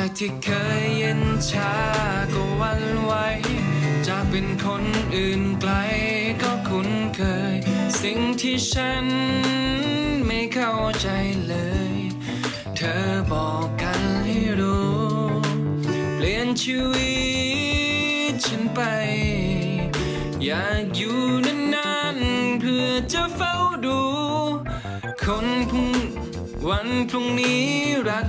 จากที่เคยเย็นชาก็วันไหวจากเป็นคนอื่นไกลก็คุ้นเคย สิ่งที่ฉันไม่เข้าใจเลย เธอบอกกันให้รู้ เปลี่ยนชีวิตฉันไป อยากอยู่นานๆเพื่อจะเฝ้าดู คนพรุ่งวันพรุ่งนี้รัก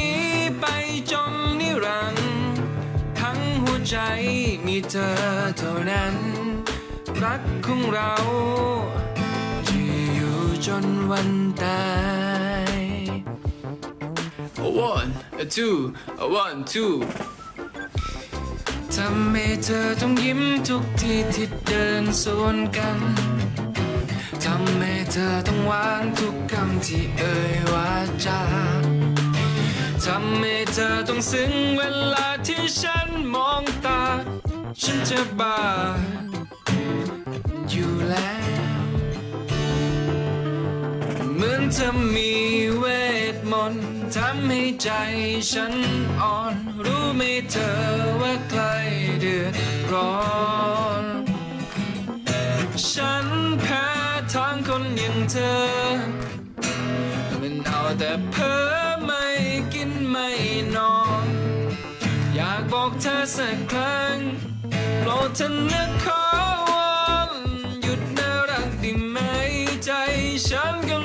้ ใจมีเธอเท่านั้น รักของเราจะอยู่จนวันตาย One two one two ทำให้เธอต้องยิ้มทุกทีที่เดินสวนกัน ทำให้เธอต้องหวานทุกคำที่เอ่ยวาจาทำให้เธอต้องซึ้งเวลาที่ฉันมองตา ฉันจะบ้าอยู่แล้ว เหมือนเธอมีเวทมนต์ทำให้ใจฉันอ่อน รู้ไหมเธอว่าใครเดือดร้อน ฉันแพ้ทางคนอย่างเธอ มันเอาแต่เพ้อไม่กินไม่นอน อยากบอกเธอสักครั้ง โปรดเถอนะขอวอนหยุดน่รักได้ไหมใจฉันกำ